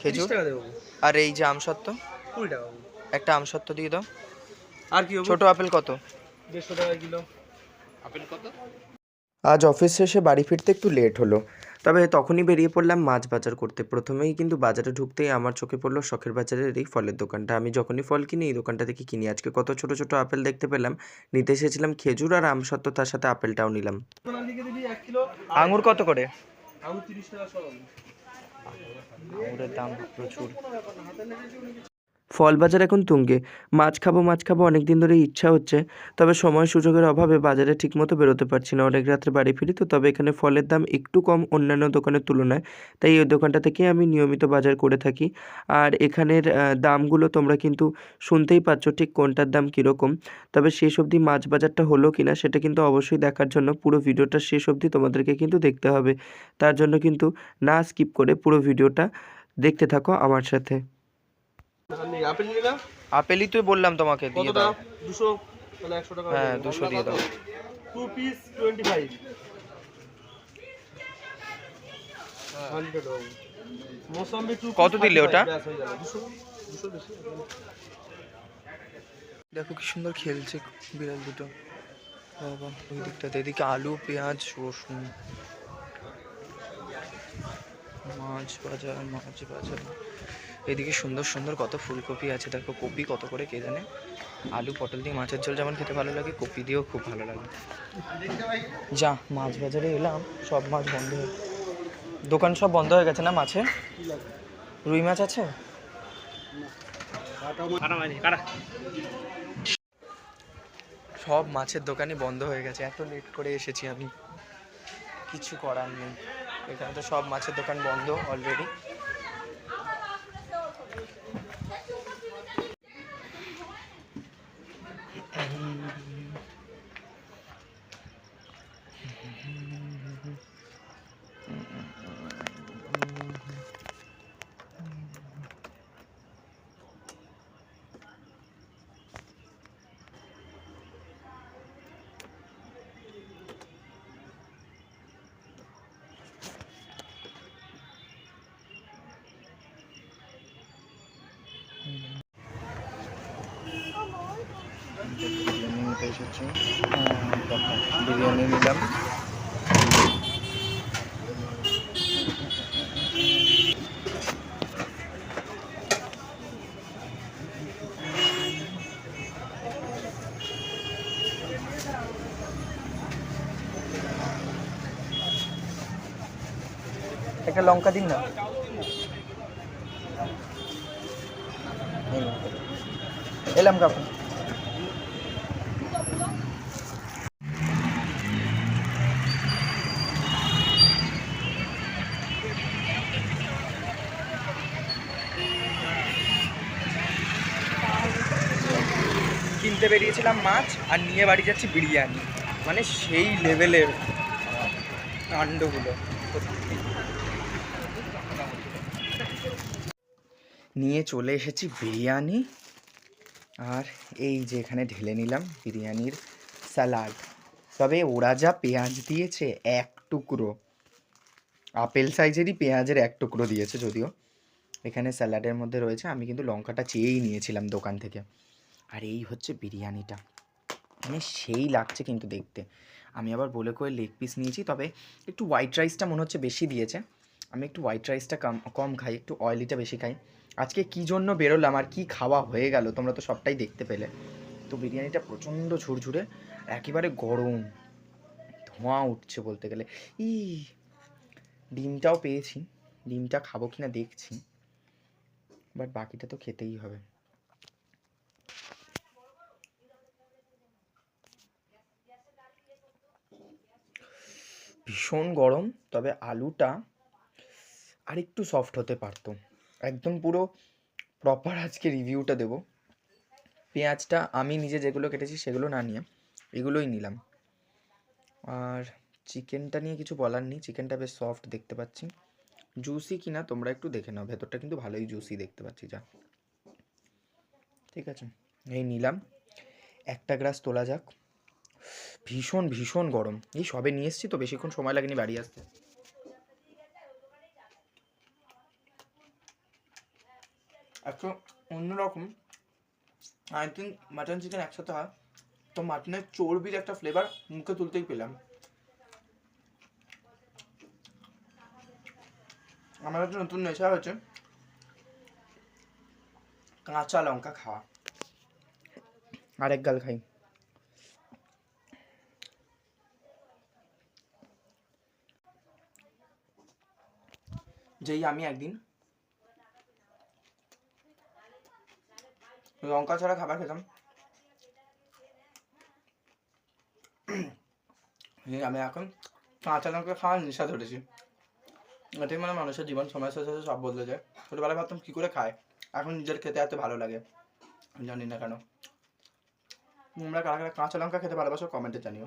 খেজুর? আর এই যে আমসত্ত্ব? কুড়ি টাকা। একটা আমসত্ত্ব দিয়ে দাও। আর কি ছোট আপেল কত? দেড়শো টাকা কিলো। আজ অফিস শেষে বাড়ি ফিরতে একটু লেট হলো। তবে তখনই বেরিয়ে পড়লাম মাছ বাজার করতে। প্রথমেই কিন্তু বাজারে ঢুকতেই আমার চোখে পড়ল শখের বাজারের এই ফলের দোকানটা। আমি যখনই ফল কিনি এই দোকানটা থেকে কিনি। আজকে কত ছোট ছোট আপেল দেখতে পেলাম। নিতে এসেছিলাম খেজুর আর আমসত্ত্ব তার সাথে আপেলটাও নিলাম। আঙুর কত করে? আঙুর তিরিশ টাকা আঙুরের দাম প্রচুর। ফল বাজার এখন তুঙ্গে। মাছ খাব মাছ খাব অনেক দিন ধরে ইচ্ছা হচ্ছে। তবে সময় সুযোগের অভাবে বাজারে ঠিকমতো বেরোতে পারছি না। অনেক রাত্রে বাড়ি ফিরি তো, তবে এখানে ফলের দাম একটু কম অন্যান্য দোকানের তুলনায়। তাই এই দোকানটা থেকে আমি নিয়মিত বাজার করে থাকি। আর এখানের দামগুলো তোমরা কিন্তু শুনতেই পাচ্ছ ঠিক কোনটার দাম কীরকম। তবে শেষ অবধি মাছ বাজারটা হলো কি না সেটা কিন্তু অবশ্যই দেখার জন্য পুরো ভিডিওটা শেষ অবধি তোমাদেরকে কিন্তু দেখতে হবে। তার জন্য কিন্তু না স্কিপ করে পুরো ভিডিওটা দেখতে থাকো আমার সাথে। আপেল আপেলই তো বললাম তোমাকে দিয়ে দাও। দুশো তাহলে একশো টাকা হ্যাঁ দুশো দিয়ে দাও। Two piece twenty five hundred mosambi two কত দিলে ওটা? দেখো কি সুন্দর খেলছে বিড়াল দুটো। বাবা ওই দিকটাতে এদিকে আলু পেঁয়াজ রসুন। মাছ বাজার মাছ বাজার। এদিকে সুন্দর সুন্দর কত ফুলকপি আছে দেখো কপি কত করে কে জানে? আলু, পটল দিয়ে মাছের ঝোল যেমন খেতে ভালো লাগে, কপি দিয়েও খুব ভালো লাগে। যা, মাছ বাজারে এলাম, সব মাছ বন্ধ হয়ে দোকান সব বন্ধ হয়ে গেছে না মাছে? রুই মাছ আছে? সব মাছের দোকানই বন্ধ হয়ে গেছে, এত লেট করে এসেছি আমি। কিছু করার নেই। এখানে তো সব মাছের দোকান বন্ধ অলরেডি বিরিয়ানি নিতে এসেছি বিরিয়ানি নিলাম একটা লঙ্কা দিন না? এলাম কাকু। কিনতে বেরিয়েছিলাম মাছ আর নিয়ে বাড়ি যাচ্ছি বিরিয়ানি। মানে সেই লেভেলের কাণ্ডগুলো সত্যি। নিয়ে চলে এসেছি বিরিয়ানি। আর এই যে এখানে ঢেলে নিলাম বিরিয়ানির স্যালাড। তবে ওরা যা পেঁয়াজ দিয়েছে, এক টুকরো। আপেল সাইজেরই পেঁয়াজের এক টুকরো দিয়েছে যদিও। এখানে স্যালাডের মধ্যে রয়েছে, আমি কিন্তু লঙ্কাটা চেয়েই নিয়েছিলাম দোকান থেকে। আর এই হচ্ছে বিরিয়ানিটা। মানে সেই লাগছে কিন্তু দেখতে। আমি আবার বলে করে লেগ পিস নিয়েছি, তবে একটু হোয়াইট রাইসটা মনে হচ্ছে বেশি দিয়েছে। আমি একটু হোয়াইট রাইসটা কম কম খাই, একটু অয়েলিটা বেশি খাই। আজকে কী জন্য বেরোলাম আর কী খাওয়া হয়ে গেল? তোমরা তো সবটাই দেখতে পেলে। তো বিরিয়ানিটা প্রচণ্ড ঝুরঝুরে, একেবারে গরম। ধোঁয়া উঠছে বলতে গেলে। ই ডিমটাও পেয়েছি। ডিমটা খাব কি না দেখছি। বাট বাকিটা তো খেতেই হবে। ভীষণ গরম, তবে আলুটা আর একটু সফট হতে পারতো। একদম পুরো প্রপার আজকে রিভিউটা দেবো। পেঁয়াজটা আমি নিজে যেগুলো কেটেছি সেগুলো না নিয়ে এগুলোই নিলাম। আর চিকেনটা নিয়ে কিছু বলার নেই চিকেনটা বেশ সফট দেখতে পাচ্ছি। জুসি কিনা তোমরা একটু দেখে নাও, ভেতরটা কিন্তু ভালোই জুসি দেখতে পাচ্ছি, যা। ঠিক আছে, এই নিলাম। একটা গ্লাস তোলা যাক। ভীষণ ভীষণ গরম। এই সবে নিয়ে এসেছি তো, বেশিক্ষণ সময় লাগেনি বাড়ি আসতে। একটু অন্যরকম আই থিঙ্ক মাটন চিকেন একসাথে হয় তো মাটনের চর্বির একটা ফ্লেভার মুখে তুলতেই পেলাম। আমার একটা নতুন নেশা হয়েছে কাঁচা লঙ্কা খাওয়া। আরেক গাল খাই। যেই আমি একদিন লঙ্কা ছাড়া খাবার খেতাম। আমি এখন কাঁচা লঙ্কা খাওয়ার নেশা ধরেছি। এটাই মানে মানুষের জীবন সময়ের সাথে সাথে সব বদলে যায়। ছোটোবেলায় ভাবতাম কী করে খায়, এখন নিজের খেতে এত ভালো লাগে। জানি না কেন। তোমরা কারা কারা কাঁচা লঙ্কা খেতে ভালোবাসো কমেন্টে জানিও।